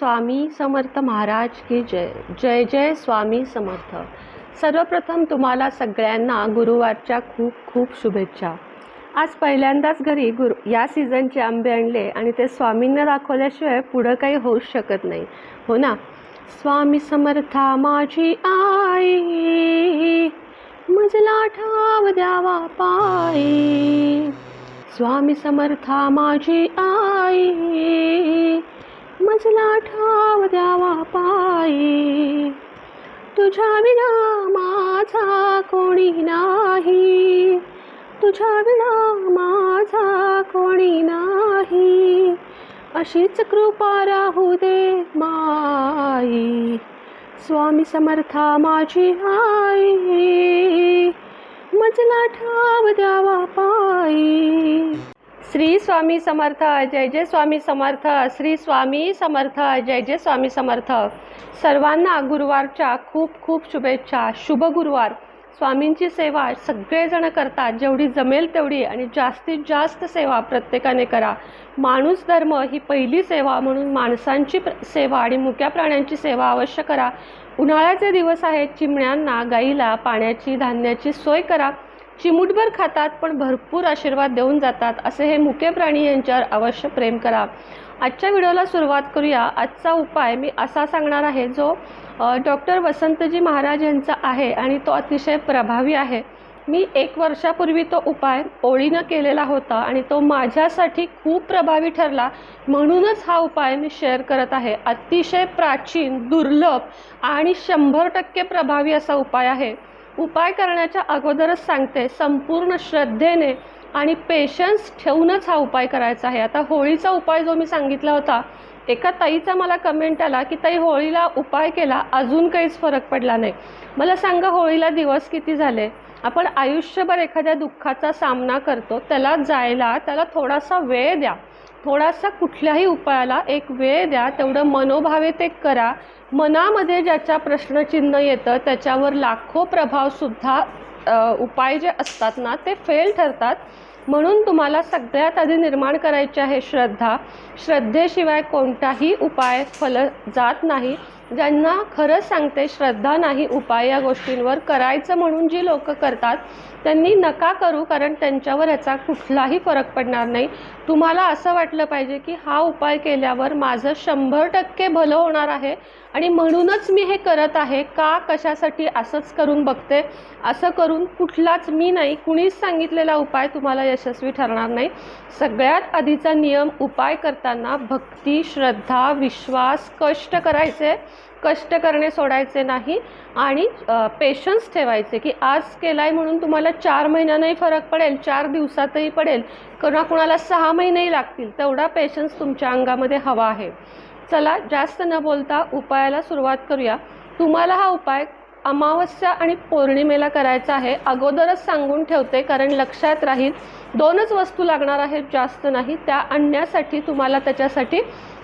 स्वामी समर्थ महाराज की जय. जय जय स्वामी समर्थ. सर्वप्रथम तुम्हाला सगळ्यांना गुरुवारच्या खूप खूप शुभेच्छा. आज पहिल्यांदाच घरी गुरु या सीझनचे आंबे आणले आणि ते स्वामींना दाखवल्याशिवाय पुढं काही होऊच शकत नाही. हो ना? स्वामी समर्था माझी आई मजला ठाव द्यावा पायी. स्वामी समर्था माझी आई मजला ठाव द्यावा पायी. तुझ्या विना माझा कोणी नाही. तुझ्या विना माझा कोणी नाही. अशीच कृपा राहू दे माई. स्वामी समर्था माझी आई. मजला ठाव द्यावा पायी. श्री स्वामी समर्थ जय जय स्वामी समर्थ श्री स्वामी समर्थ जय जय स्वामी समर्थ. सर्वांना गुरुवारच्या खूप खूप शुभेच्छा शुभ गुरुवार. स्वामींची सेवा सगळेजण करतात जेवढी जमेल तेवढी आणि जास्तीत जास्त सेवा प्रत्येकाने करा. माणूस धर्म ही पहिली सेवा म्हणून माणसांची प्र- सेवा आणि मुक्या प्राण्यांची सेवा अवश्य करा. उन्हाळ्याचे दिवस आहेत चिमण्यांना गाईला पाण्याची धान्याची सोय करा. चिमूटभर खातात पण भरपूर आशीर्वाद देऊन जातात असे हे मुके प्राणी यांच्यावर अवश्य प्रेम करा. आजच्या व्हिडिओला सुरुवात करूया. आजचा उपाय मी असा सांगणार आहे जो डॉक्टर वसंतजी महाराज यांचा आहे आणि तो अतिशय प्रभावी आहे. मी एक वर्षापूर्वी तो उपाय ओळीनं केलेला होता आणि तो माझ्यासाठी खूप प्रभावी ठरला. म्हणूनच हा उपाय मी शेअर करत आहे. अतिशय प्राचीन दुर्लभ आणि शंभर टक्के प्रभावी असा उपाय आहे. उपाय करण्याच्या अगोदरच सांगते संपूर्ण श्रद्धेने आणि पेशन्स ठेवूनच हा उपाय करायचा आहे. आता होळीचा उपाय जो मी सांगितला होता एका ताईचा मला कमेंट आला की ताई होळीला उपाय केला अजून काहीच फरक पडला नाही. मला सांगा होळीला दिवस किती झाले? आपण आयुष्यभर एखाद्या दुःखाचा सामना करतो त्याला जायला त्याला थोडासा वेळ द्या. थोडासा कुठल्याही उपायाला एक वेळ द्या तेवढं मनोभावे ते करा. मनामध्ये ज्याच्या प्रश्नचिन्ह येतं त्याच्यावर लाखो प्रभावसुद्धा उपाय जे असतात ना ते फेल ठरतात. म्हणून तुम्हाला सगळ्यात आधी निर्माण करायची आहे श्रद्धा. श्रद्धेशिवाय कोणताही उपाय फल जात नाही. ज्यांना खरंच सांगते श्रद्धा नाही उपाय या गोष्टींवर करायचं म्हणून जी लोक करतात त्यांनी नका करू कारण त्यांच्यावर याचा कुठलाही फरक पडणार नाही. तुम्हाला असं वाटलं पाहिजे की हा उपाय केल्यावर माझं शंभर टक्के भलं होणार आहे आणि म्हणूनच मी हे करत आहे. का कशासाठी असंच करून बघते? असं करून कुठलाच मी नाही कुणीच सांगितलेला उपाय तुम्हाला यशस्वी ठरणार नाही. सगळ्यात आधीचा नियम उपाय करताना भक्ती श्रद्धा विश्वास कष्ट करायचे. कष्ट करणे सोडायचे नाही आणि पेशन्स ठेवायचे की आज केला आहे म्हणून तुम्हाला चार महिन्यानंही फरक पडेल चार दिवसातही पडेल. कोणा कुणाला सहा महिनेही लागतील तेवढा पेशन्स तुमच्या अंगामध्ये हवा आहे. चला जास्त न बोलता उपायाला सुरुवात करूया. तुम्हाला हा उपाय अमावस्या आणि पौर्णिमेला करायचा आहे. अगोदरच सांगून ठेवते कारण लक्षात राहील दोनच वस्तू लागणार आहेत जास्त नाही. त्या आणण्यासाठी तुम्हाला त्याच्यासाठी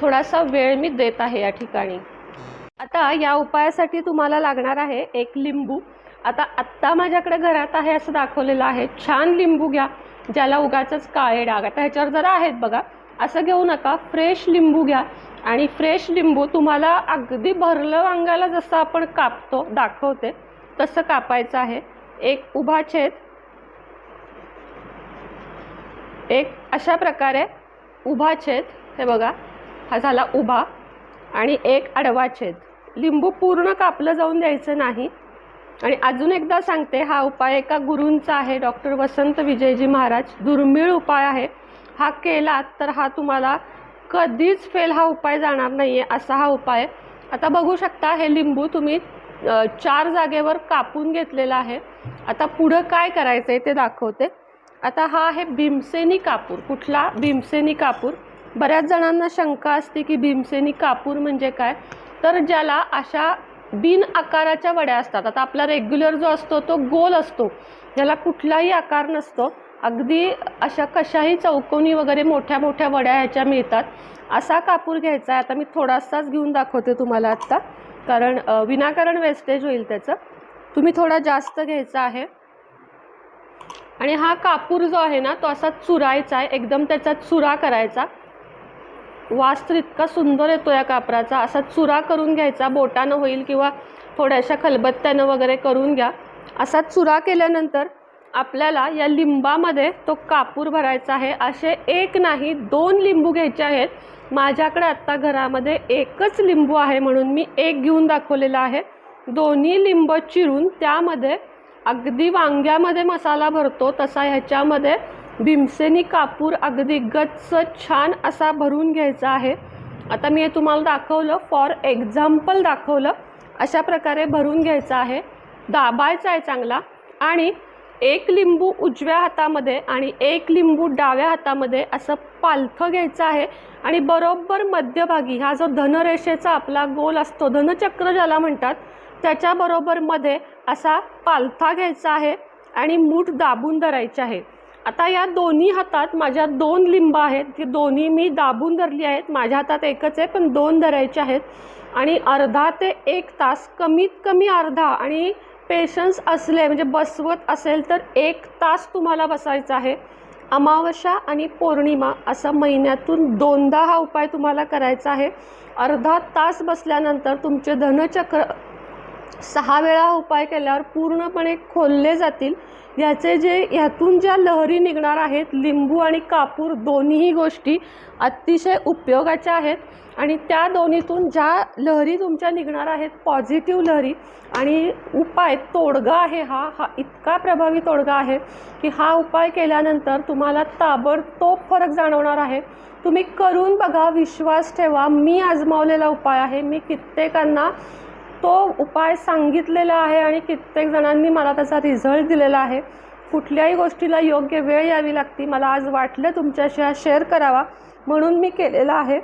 थोडासा वेळ मी देत आहे या ठिकाणी. आता या उपायासाठी तुम्हाला लागणार आहे एक लिंबू. आता आत्ता माझ्याकडे घरात आहे असं दाखवलेलं आहे. छान लिंबू घ्या ज्याला उगाचंच काळे डाग. आता ह्याच्यावर जरा आहेत बघा. असं घेऊ नका. फ्रेश लिंबू घ्या. आणि फ्रेश लिंबू तुम्हाला अगदी भरलं वांगाला जसं आपण कापतो दाखवते तसं कापायचं आहे. एक उभा छेद. एक अशा प्रकारे उभा छेद. हे बघा हा झाला उभा. आणि एक आडवा छेद. लिंबू पूर्ण कापलं जाऊन द्यायचं नाही. आणि अजून एकदा सांगते हा उपाय एका गुरूंचा आहे डॉक्टर वसंत विजयजी महाराज. दुर्मिळ उपाय आहे. हा केला तर हा तुम्हाला कधीच फेल हा उपाय जाणार नाही आहे असा हा उपाय. आता बघू शकता हे लिंबू तुम्ही चार जागेवर कापून घेतलेला आहे. आता पुढं काय करायचं आहे ते दाखवते. आता हा आहे भीमसेनी कापूर. कुठला? भीमसेनी कापूर. बऱ्याच जणांना शंका असते की भीमसेनी कापूर म्हणजे काय? तर ज्याला अशा बिन आकाराच्या वड्या असतात आता आपला रेग्युलर जो असतो तो गोल असतो. ज्याला कुठलाही आकार नसतो. अगदी अशा कशाही चौकोनी वगैरे मोठ्या मोठ्या वड्या ह्याच्या मिळतात. असा कापूर घ्यायचा आहे. आता मी थोडासाच घेऊन दाखवते तुम्हाला आत्ता. कारण विनाकारण वेस्टेज होईल त्याचं. तुम्ही थोडा जास्त घ्यायचा आहे. आणि हा कापूर जो आहे ना तो असा चुरायचा आहे. एकदम त्याचा चुरा करायचा. वास तर इतका सुंदर येतो या कापराचा. असा चुरा करून घ्यायचा बोटानं होईल किंवा थोड्याशा खलबत्त्यानं वगैरे करून घ्या. असा चुरा केल्यानंतर आपल्याला या लिंबामध्ये तो कापूर भरायचा आहे. असे एक नाही दोन लिंबू घ्यायचे आहेत. माझ्याकडे आत्ता घरामध्ये एकच लिंबू आहे म्हणून मी एक घेऊन दाखवलेला आहे. दोन्ही लिंब चिरून त्यामध्ये अगदी वांग्यामध्ये मसाला भरतो तसा ह्याच्यामध्ये भीमसेनी कापूर अगदी गच्च छान असा भरून घ्यायचा आहे. आता मी हे तुम्हाला दाखवलं फॉर एक्झाम्पल दाखवलं. अशा प्रकारे भरून घ्यायचा आहे. दाबायचा आहे चांगला. आणि एक लिंबू उजव्या हातामध्ये आणि एक लिंबू डाव्या हातामध्ये असं पालथं घ्यायचं आहे. आणि बरोबर मध्यभागी हा जो धनरेषेचा आपला गोल असतो धनचक्र ज्याला म्हणतात त्याच्याबरोबरमध्ये असा पालथा घ्यायचा आहे आणि मूठ दाबून धरायची आहे. आता या दोन्ही हातात माझ्या दोन लिंब आहेत. ती दोन्ही मी दाबून धरली आहेत. माझ्या हातात एकच आहे पण दोन धरायचे आहेत. आणि अर्धा ते एक तास कमीत कमी अर्धा आणि पेशन्स असले म्हणजे बसवत असेल तर एक तास तुम्हाला बसायचा आहे. अमावस्या आणि पौर्णिमा असं महिन्यातून दोनदा हा उपाय तुम्हाला करायचा आहे. अर्धा तास बसल्यानंतर तुमचे धनचक्र सहा वेळा उपाय केल्यावर पूर्णपणे खोलले जातील. ह्याचे जे ह्यातून ज्या लहरी निघणार आहेत लिंबू आणि कापूर दोन्हीही गोष्टी अतिशय उपयोगाच्या आहेत. आणि त्या दोन्हीतून ज्या लहरी तुमच्या निघणार आहेत पॉझिटिव्ह लहरी आणि उपाय तोडगा आहे हा हा इतका प्रभावी तोडगा आहे की हा उपाय केल्यानंतर तुम्हाला ताबडतोब फरक जाणवणार आहे. तुम्ही करून बघा विश्वास ठेवा. मी आजमावलेला उपाय आहे. मी कित्येकांना तो उपाय सांगितलेला आहे आणि कित्येक जणांनी मला त्याचा रिझल्ट दिलेला आहे. कुठल्याही गोष्टीला योग्य वेळ यावी लागती. मला आज वाटलं तुमच्याशी हा शेअर करावा. म्हणून मी केलेला आहे.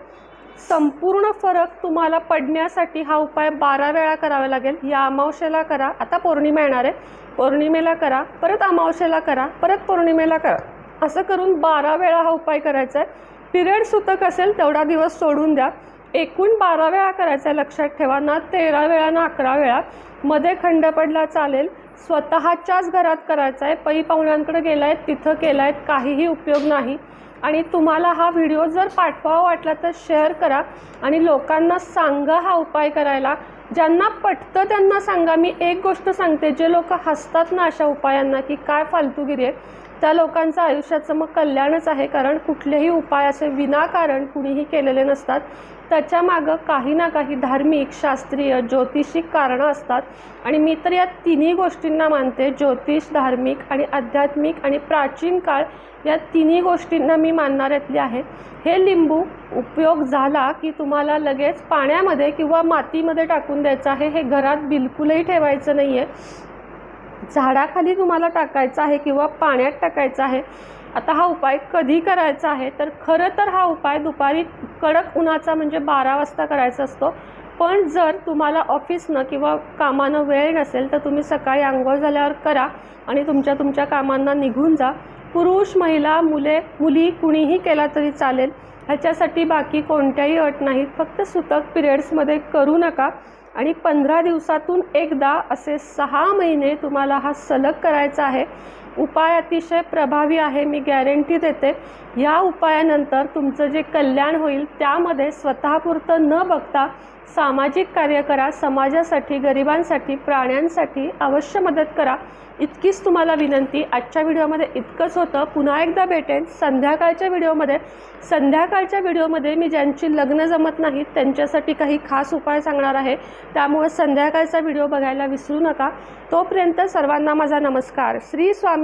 संपूर्ण फरक तुम्हाला पडण्यासाठी हा उपाय बारा वेळा करावा लागेल. या अमावस्येला करा. आता पौर्णिमा येणार आहे. पौर्णिमेला करा. परत अमावस्येला करा. परत पौर्णिमेला करा. असं करून बारा वेळा हा उपाय करायचा आहे. पिरियड सुतक असेल तेवढा दिवस सोडून द्या. एकूण बारा वेळा करायचा आहे लक्षात ठेवा. ना तेरा वेळा ना अकरा वेळा. मध्ये खंड पडला चालेल. स्वतःच्याच घरात करायचा आहे. पै पाहुण्यांकडे गेला आहेत तिथं केला आहे काहीही उपयोग नाही. आणि तुम्हाला हा व्हिडिओ जर पाठवावा वाटला तर शेअर करा. आणि लोकांना सांगा हा उपाय करायला. ज्यांना पटतं त्यांना सांगा. मी एक गोष्ट सांगते. जे लोक हसतात ना अशा उपायांना की काय फालतूगिरी आहे. त्या लोकांचं आयुष्याचं मग कल्याणच आहे कारण कुठलेही उपाय असे विनाकारण कुणीही केलेले नसतात. त्याच्यामागं काही ना काही धार्मिक शास्त्रीय ज्योतिषिक कारणं असतात. आणि मी तर या तिन्ही गोष्टींना मानते. ज्योतिष धार्मिक आणि आध्यात्मिक आणि प्राचीन काळ या तिन्ही गोष्टींना मी मानणाऱ्यातली आहे. हे लिंबू उपयोग झाला की तुम्हाला लगेच पाण्यामध्ये किंवा मातीमध्ये टाकून द्यायचं आहे हे घरात बिलकुलही ठेवायचं नाही आहे झाडाखाली तुम्हाला टाकायचं आहे किंवा पाण्यात टाकायचं आहे आता हा उपाय कधी करायचा आहे? तर खरं तर हा उपाय दुपारी कडक उन्हाचा म्हणजे बारा वाजता करायचा असतो. पण जर तुम्हाला ऑफिसनं किंवा कामानं वेळ नसेल तर तुम्ही सकाळी आंघोळ झाल्यावर करा आणि तुमच्या तुमच्या कामांना निघून जा. पुरुष महिला मुले मुली कुणीही केला तरी चालेल. ह्याच्यासाठी बाकी कोणत्याही अट नाहीत. फक्त सुतक पिरियड्समध्ये करू नका. आणि पंधरा दिवसातून एकदा असे सहा महिने तुम्हाला हा सलग करायचा आहे. उपाय अतिशय प्रभावी आहे मी गॅरंटी देते. या उपायानंतर तुमचं जे कल्याण होईल त्यामध्ये स्वतःपुरतं न बघता सामाजिक कार्य करा. समाजासाठी गरिबांसाठी प्राण्यांसाठी अवश्य मदत करा. इतकीच तुम्हाला विनंती. आजच्या व्हिडिओमध्ये इतकंच होतं. पुन्हा एकदा भेटेन. संध्याकाळच्या व्हिडिओमध्ये. संध्याकाळच्या व्हिडिओमध्ये मी ज्यांची लग्न जमत नाहीत त्यांच्यासाठी काही खास उपाय सांगणार आहे. त्यामुळे संध्याकाळचा व्हिडिओ बघायला विसरू नका. तोपर्यंत सर्वांना माझा नमस्कार. श्री स्वामी